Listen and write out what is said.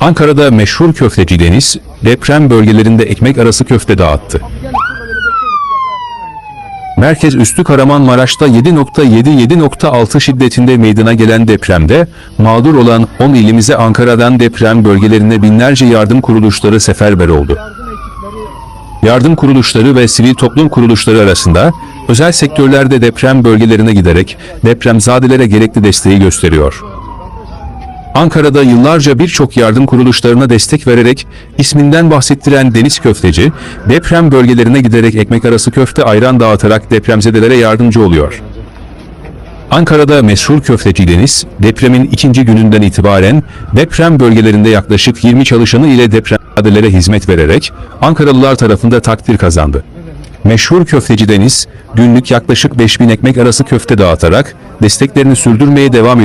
Ankara'da meşhur köfteci Deniz, deprem bölgelerinde ekmek arası köfte dağıttı. Merkez üstü Kahramanmaraş'ta 7.7-7.6 şiddetinde meydana gelen depremde mağdur olan 10 ilimize Ankara'dan deprem bölgelerine binlerce yardım kuruluşları seferber oldu. Yardım kuruluşları ve sivil toplum kuruluşları arasında özel sektörlerde deprem bölgelerine giderek depremzadelere gerekli desteği gösteriyor. Ankara'da yıllarca birçok yardım kuruluşlarına destek vererek isminden bahsettiren Deniz Köfteci, deprem bölgelerine giderek ekmek arası köfte ayran dağıtarak depremzedelere yardımcı oluyor. Ankara'da meşhur köfteci Deniz, depremin ikinci gününden itibaren deprem bölgelerinde yaklaşık 20 çalışanı ile depremzedelere hizmet vererek Ankaralılar tarafında takdir kazandı. Meşhur köfteci Deniz, günlük yaklaşık 5000 ekmek arası köfte dağıtarak desteklerini sürdürmeye devam ediyor.